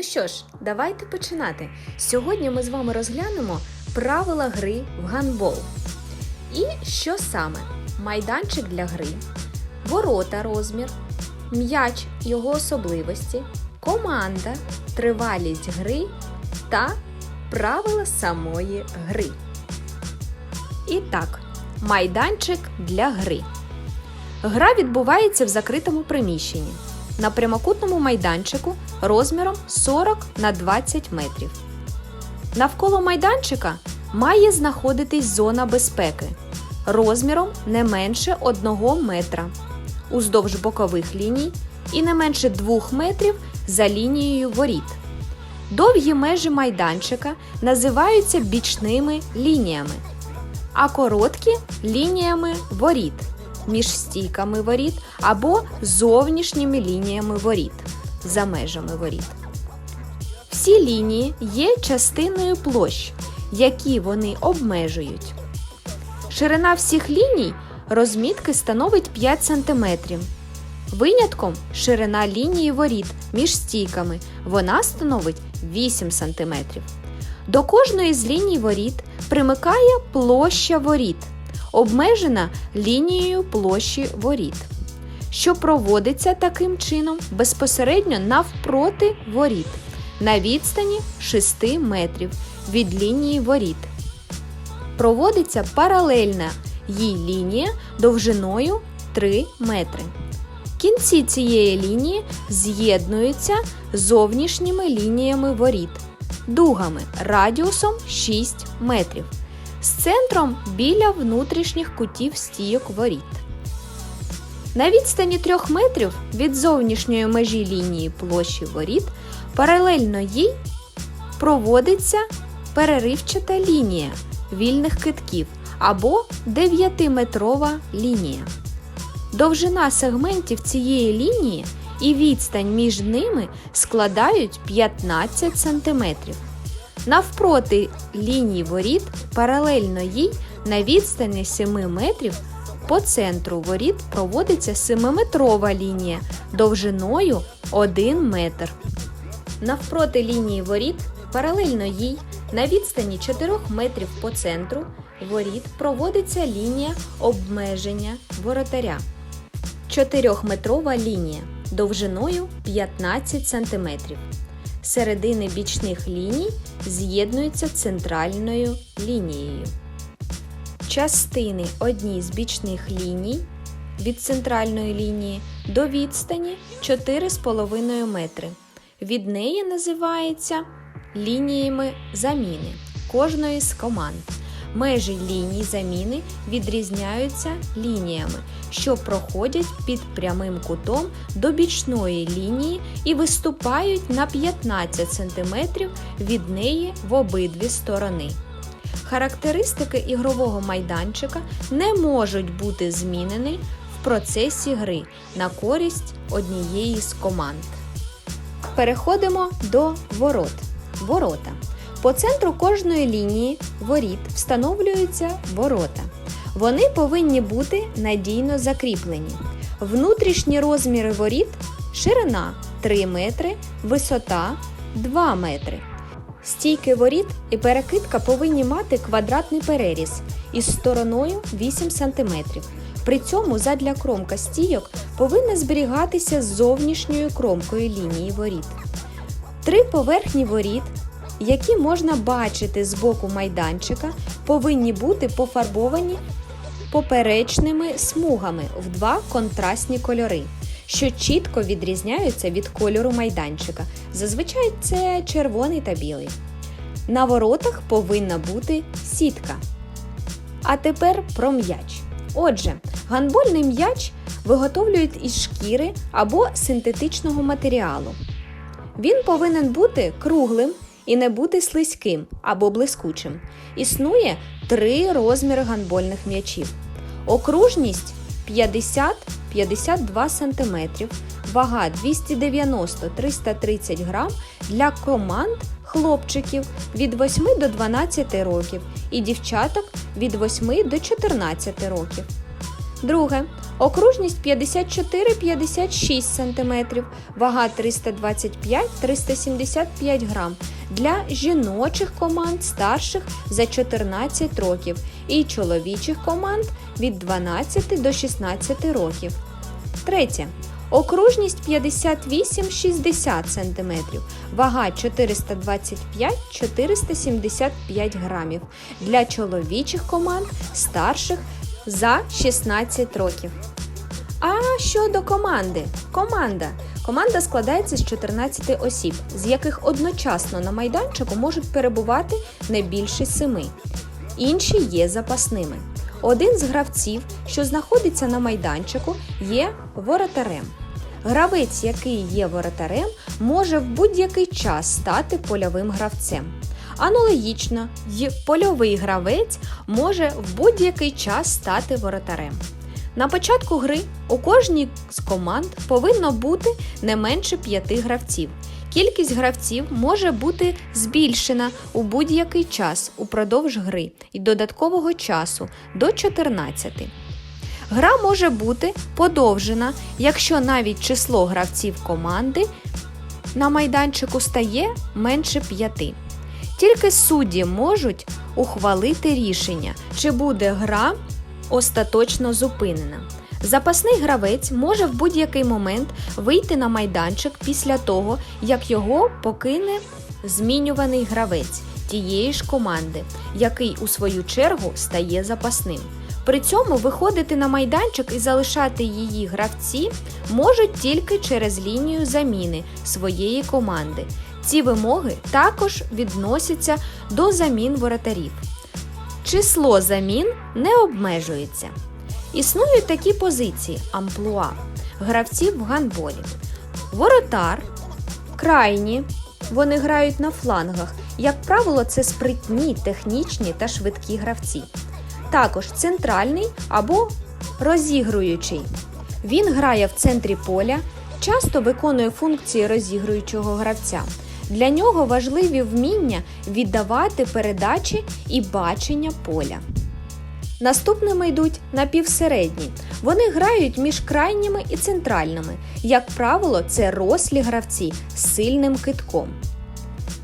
Ну що ж, давайте починати. Сьогодні ми з вами розглянемо правила гри в гандбол. І що саме? Майданчик для гри, ворота розмір, м'яч його особливості, команда, тривалість гри та правила самої гри. І так, майданчик для гри. Гра відбувається в закритому приміщенні на прямокутному майданчику розміром 40 на 20 метрів. Навколо майданчика має знаходитись зона безпеки розміром не менше 1 метра уздовж бокових ліній і не менше 2 метрів за лінією воріт. Довгі межі майданчика називаються бічними лініями, а короткі лініями воріт між стійками воріт або зовнішніми лініями воріт за межами воріт. Всі лінії є частиною площ, які вони обмежують. Ширина всіх ліній розмітки становить 5 см. Винятком ширина лінії воріт між стійками вона становить 8 см. До кожної з ліній воріт примикає площа воріт, обмежена лінією площі воріт, що проводиться таким чином безпосередньо навпроти воріт на відстані 6 метрів від лінії воріт. Проводиться паралельна їй лінія довжиною 3 метри. Кінці цієї лінії з'єднуються зовнішніми лініями воріт, дугами радіусом 6 метрів, з центром біля внутрішніх кутів стійок воріт. На відстані 3 метрів від зовнішньої межі лінії площі воріт паралельно їй проводиться переривчата лінія вільних китків або 9-метрова лінія. Довжина сегментів цієї лінії і відстань між ними складають 15 см. Навпроти лінії воріт паралельно їй на відстані 7 метрів по центру воріт проводиться 7-метрова лінія довжиною 1 метр. Навпроти лінії воріт паралельно їй на відстані 4 метрів по центру воріт проводиться лінія обмеження воротаря. 4-метрова лінія довжиною 15 см. Середини бічних ліній з'єднуються центральною лінією. Частини одній з бічних ліній від центральної лінії до відстані 4,5 метри. Від неї називається лініями заміни кожної з команд. Межі ліній заміни відрізняються лініями, що проходять під прямим кутом до бічної лінії і виступають на 15 см від неї в обидві сторони. Характеристики ігрового майданчика не можуть бути змінені в процесі гри на користь однієї з команд. Переходимо до ворот. Ворота. По центру кожної лінії воріт встановлюються ворота. Вони повинні бути надійно закріплені. Внутрішні розміри воріт ширина 3 метри, висота 2 метри. Стійки воріт і перекидка повинні мати квадратний переріз із стороною 8 см. При цьому задля кромка стійок повинна зберігатися з зовнішньою кромкою лінії воріт. Три поверхні воріт, які можна бачити з боку майданчика, повинні бути пофарбовані поперечними смугами в два контрастні кольори, що чітко відрізняються від кольору майданчика. Зазвичай це червоний та білий. На воротах повинна бути сітка. А тепер про м'яч. Отже, гандбольний м'яч виготовлюють із шкіри або синтетичного матеріалу. Він повинен бути круглим і не бути слизьким або блискучим. Існує три розміри гандбольних м'ячів. Окружність 50-52 см, вага 290-330 г для команд хлопчиків від 8 до 12 років і дівчаток від 8 до 14 років. Друге. Окружність 54-56 см, вага 325-375 грам для жіночих команд старших за 14 років і чоловічих команд від 12 до 16 років. Третє. Окружність 58-60 см, вага 425-475 грамів для чоловічих команд старших за 16 років. Щодо команди. Команда. Команда складається з 14 осіб, з яких одночасно на майданчику можуть перебувати не більше семи. Інші є запасними. Один з гравців, що знаходиться на майданчику, є воротарем. Гравець, який є воротарем, може в будь-який час стати польовим гравцем. Аналогічно, й польовий гравець може в будь-який час стати воротарем. На початку гри у кожній з команд повинно бути не менше п'яти гравців. Кількість гравців може бути збільшена у будь-який час упродовж гри і додаткового часу до 14. Гра може бути подовжена, якщо навіть число гравців команди на майданчику стає менше п'яти. Тільки судді можуть ухвалити рішення, чи буде гра остаточно зупинена. Запасний гравець може в будь-який момент вийти на майданчик після того, як його покине змінюваний гравець тієї ж команди, який у свою чергу стає запасним. При цьому виходити на майданчик і залишати її гравці можуть тільки через лінію заміни своєї команди. Ці вимоги також відносяться до замін воротарів. Число замін не обмежується. Існують такі позиції амплуа гравців в гандболі. Воротар, крайні, вони грають на флангах. Як правило, це спритні, технічні та швидкі гравці. Також центральний або розігруючий. Він грає в центрі поля, часто виконує функції розігруючого гравця. Для нього важливі вміння віддавати передачі і бачення поля. Наступними йдуть напівсередні. Вони грають між крайніми і центральними. Як правило, це рослі гравці з сильним китком.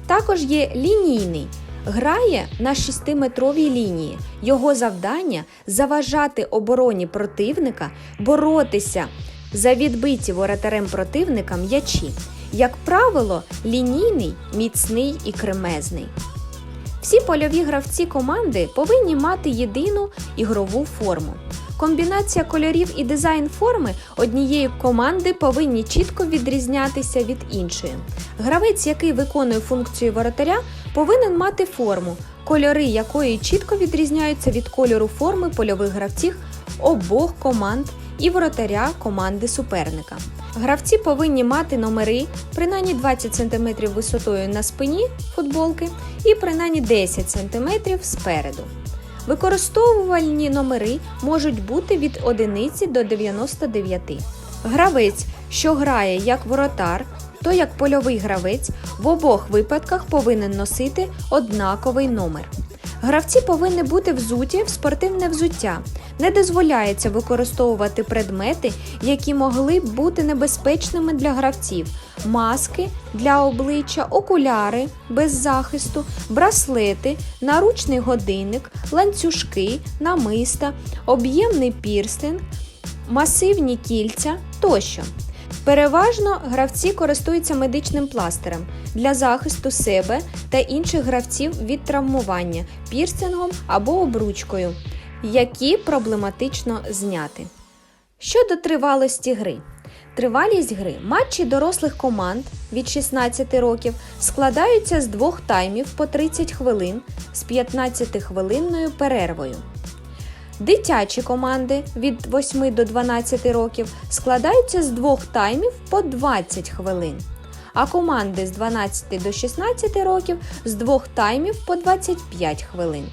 Також є лінійний. Грає на 6-метровій лінії. Його завдання заважати обороні противника, боротися за відбиті воротарем противника м'ячі. Як правило, лінійний, міцний і кремезний. Всі польові гравці команди повинні мати єдину ігрову форму. Комбінація кольорів і дизайн форми однієї команди повинні чітко відрізнятися від іншої. Гравець, який виконує функцію воротаря, повинен мати форму, кольори якої чітко відрізняються від кольору форми польових гравців обох команд і воротаря команди суперника. Гравці повинні мати номери принаймні 20 см висотою на спині футболки і принаймні 10 см спереду. Використовувальні номери можуть бути від 1 до 99. Гравець, що грає як воротар, то як польовий гравець, в обох випадках повинен носити однаковий номер. Гравці повинні бути взуті в спортивне взуття. Не дозволяється використовувати предмети, які могли б бути небезпечними для гравців: маски для обличчя, окуляри без захисту, браслети, наручний годинник, ланцюжки, намиста, об'ємний пірстинг, масивні кільця тощо. Переважно гравці користуються медичним пластирем для захисту себе та інших гравців від травмування пірсингом або обручкою, які проблематично зняти. Щодо тривалості гри. Тривалість гри матчі дорослих команд від 16 років складаються з двох таймів по 30 хвилин з 15-хвилинною перервою. Дитячі команди від 8 до 12 років складаються з двох таймів по 20 хвилин, а команди з 12 до 16 років з двох таймів по 25 хвилин.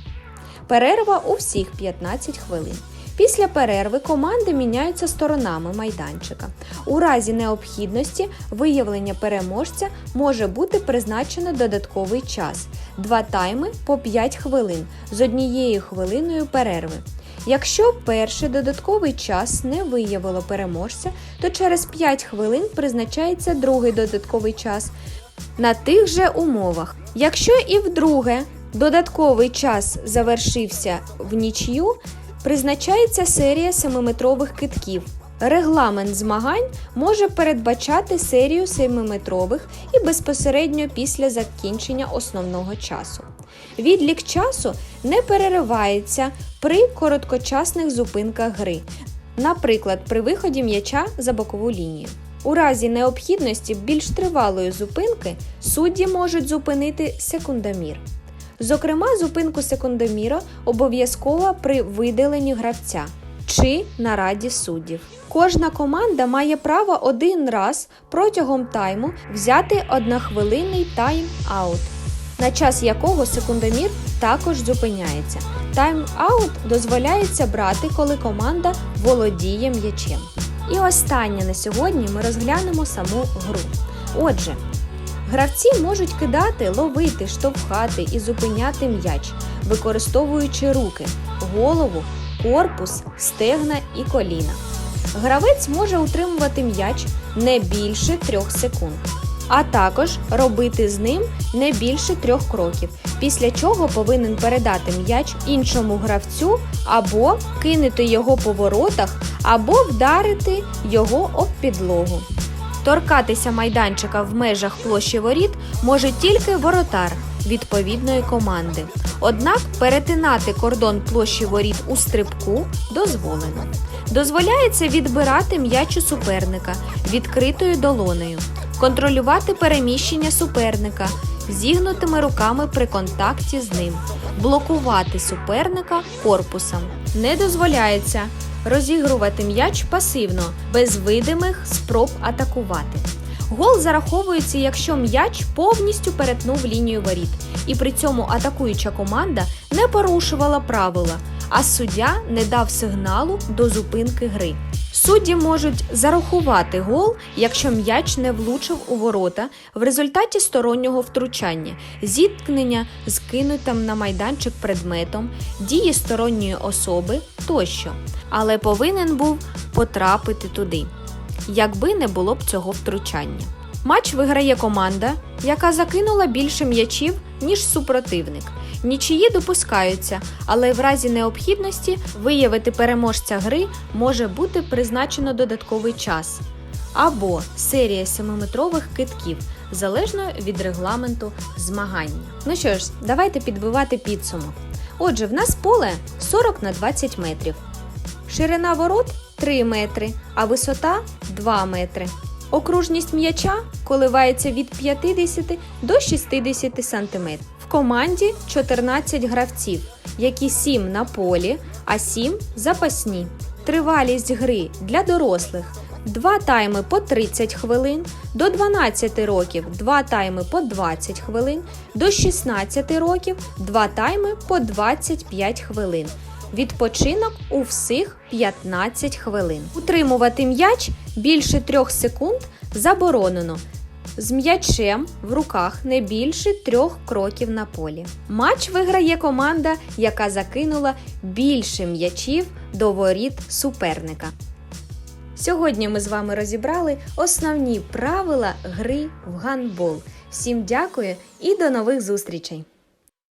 Перерва у всіх 15 хвилин. Після перерви команди міняються сторонами майданчика. У разі необхідності виявлення переможця може бути призначено додатковий час два тайми по 5 хвилин з однією хвилиною перерви. Якщо перший додатковий час не виявило переможця, то через 5 хвилин призначається другий додатковий час на тих же умовах. Якщо і вдруге додатковий час завершився в нічю, призначається серія 7-метрових китків. Регламент змагань може передбачати серію 7-метрових і безпосередньо після закінчення основного часу. Відлік часу не переривається при короткочасних зупинках гри, наприклад, при виході м'яча за бокову лінію. У разі необхідності більш тривалої зупинки судді можуть зупинити секундомір. Зокрема, зупинку секундоміра обов'язково при видаленні гравця чи нараді суддів. Кожна команда має право один раз протягом тайму взяти однохвилинний тайм-аут, на час якого секундомір також зупиняється. Тайм-аут дозволяється брати, коли команда володіє м'ячем. І останнє на сьогодні ми розглянемо саму гру. Отже, гравці можуть кидати, ловити, штовхати і зупиняти м'яч, використовуючи руки, голову, корпус, стегна і коліна. Гравець може утримувати м'яч не більше 3 секунд, а також робити з ним не більше трьох кроків, після чого повинен передати м'яч іншому гравцю або кинути його по воротах, або вдарити його об підлогу. Торкатися майданчика в межах площі воріт може тільки воротар відповідної команди. Однак перетинати кордон площі воріт у стрибку дозволено. Дозволяється відбирати м'яч у суперника відкритою долонею, контролювати переміщення суперника зігнутими руками при контакті з ним, блокувати суперника корпусом. Не дозволяється розігрувати м'яч пасивно, без видимих спроб атакувати. Гол зараховується, якщо м'яч повністю перетнув лінію воріт, і при цьому атакуюча команда не порушувала правила, а суддя не дав сигналу до зупинки гри. Судді можуть зарахувати гол, якщо м'яч не влучив у ворота в результаті стороннього втручання, зіткнення з кинутим на майданчик предметом, дії сторонньої особи тощо, але повинен був потрапити туди, якби не було б цього втручання. Матч виграє команда, яка закинула більше м'ячів, ніж супротивник. Нічиї допускаються, але в разі необхідності виявити переможця гри може бути призначено додатковий час або серія 7-метрових китків, залежно від регламенту змагання. Ну що ж, давайте підбивати підсумок. Отже, в нас поле 40 на 20 метрів, ширина ворот 3 метри, а висота 2 метри. Окружність м'яча коливається від 50 до 60 см. В команді 14 гравців, які 7 на полі, а 7 запасні. Тривалість гри для дорослих 2 тайми по 30 хвилин, до 12 років 2 тайми по 20 хвилин, до 16 років 2 тайми по 25 хвилин. Відпочинок у всіх 15 хвилин. Утримувати м'яч більше 3 секунд заборонено. З м'ячем в руках не більше трьох кроків на полі. Матч виграє команда, яка закинула більше м'ячів до воріт суперника. Сьогодні ми з вами розібрали основні правила гри в гандбол. Всім дякую і до нових зустрічей!